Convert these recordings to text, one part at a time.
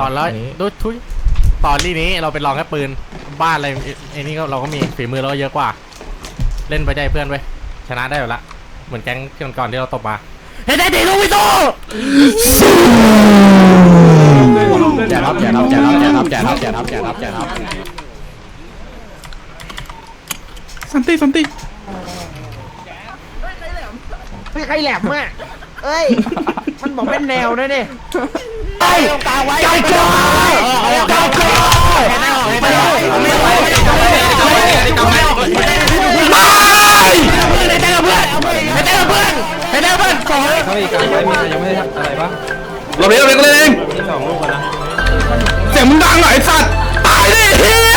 ตอนแล้วนี้ดูทุยตอนนี้นี้เราเป็นรองแค่ปืนบ้านอะไรไอ้นี่ก็เราก็มีฝีมือเราก็เยอะกว่า เล่นไปใจเพื่อนไปชนะได้อยู่ละเหมือนแก๊งที่ก่อนๆที่เราตบมาเฮ้ยได้ดีลูกวิโตอย่ารับอย่ารับอย่ารับอย่ารับอย่ารับอย่ารับอย่ารับอย่ารับสันติสันติ ไม่ใครแหลมอะ เอ้ย ฉันบอกเป็นแนวด้นะเนี่ยไอ้ตรงกลางไว้ใจไจใจใจไม่ไหวไม่ไหวเฮ้ยการไว้มีอะไรยังไม่ได้ทำอะไรปะเราไล่นไราเล่นเองไองลูกไะเสียไมึงดังหน่ไยสัตว์ตายดิ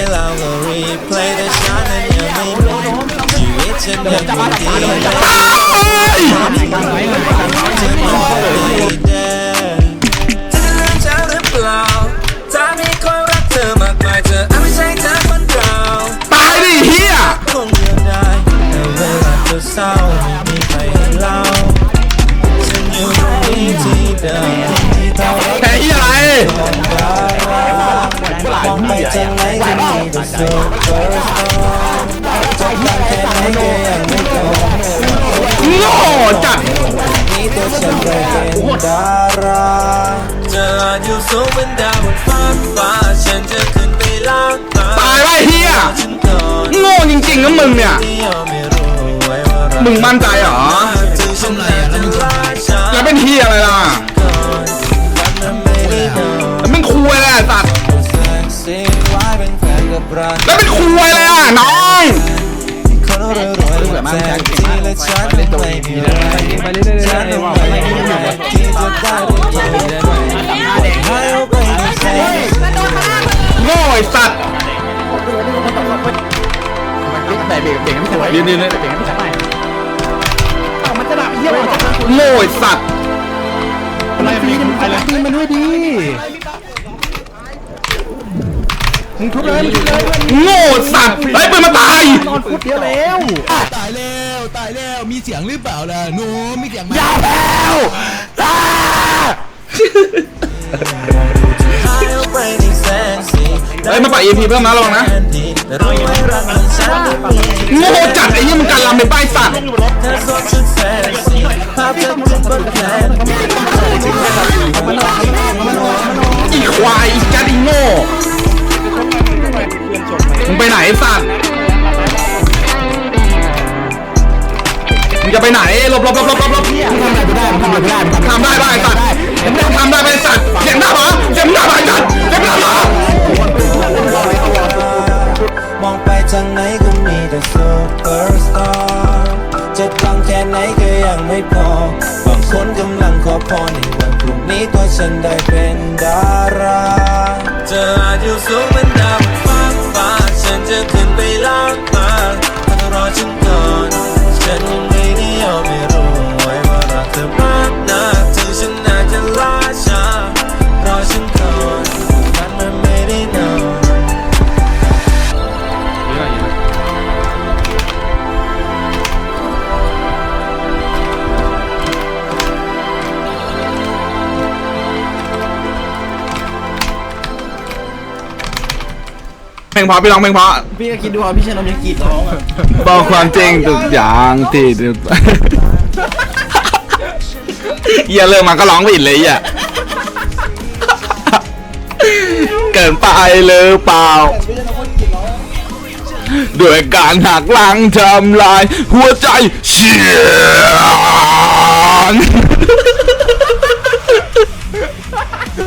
เพลงไปแล้วก็รีเพลย์แต่ฉันนั้นยังไม่มีชีวิตฉันยังไม่ดีเลยตายจะมีคนดีเธอจะเลือกฉันหรือเปล่าถ้ามีคนรักเธอมากมายเธออาจไม่ใช่เธอคนเก่าตายดิเฮียคงเดียวได้แต่เวลาเธอเศร้า โง่จัดดาราเธออยู่สูงเป็นดาวบนฟ้าฟ้าฉันจะขึ้นไปล้างตาตายไว้เฮียโง่จริงๆนะมึงเนี่ย มึงมั่นใจเหรอ ด้ด้วยให้เอาไปในแสงโง่ไอ้สัตว์แต่เบรกเบรกไม่ใช่ไว้เดี๋ยวเดี๋ยวเดี๋ยวเบรกไม่ใช่ไว้มันจะดับเยี่ยมโง่ไอ้สัตว์อะไรมีไปเลยตีมันด้วยดี มึงทุบเลยมึงทุบเลยโง่สัตว์เฮ้ยปืนมาตายนอนฟุตเดียวแล้วตายแล้วตายแล้วมีเสียงหรือเปล่าล่ะหนูมีเสียงไหมยาแพ้วตาให้เอาไปในแสงสีเฮ้ยมาปะ EP เพิ่มนะระวังนะแต่รู้ไหมรักมันฉันไม่มีโง่จัดไอ้ยี่มันการลำเป็นป้ายสัตว์ สัตว์มึงจะไปไหนหลบหลบหลบหลบหลบหลบทำอะไรไม่ได้ทำอะไรไม่ได้ทำได้ป่ะไอ้สัตว์ทำได้ป่ะไอ้สัตว์เสียงดังเหรอเสียงดังเหรอไอ้สัตว์เสียงดังเหรอมองไปทางไหนก็มีแต่ซูเปอร์สตาร์จะดังแค่ไหนก็ยังไม่พอบางคนกำลังขอพรในวันพรุ่งนี้ตัวฉันได้เป็นดาราเธออาจอยู่สูง ลงเพราะพี่ร้องเพลงเพราะพี่ก็คิดดูว่าพี่ชนนยังกรีดร้องอะบอกความจริงทุกอย่างที่เหี้ยเริ่มมาก็ร้องผิดเลยอะเกินไปหรือเปล่าด้วยการหักหลังทำลาย หัวใจเฉียน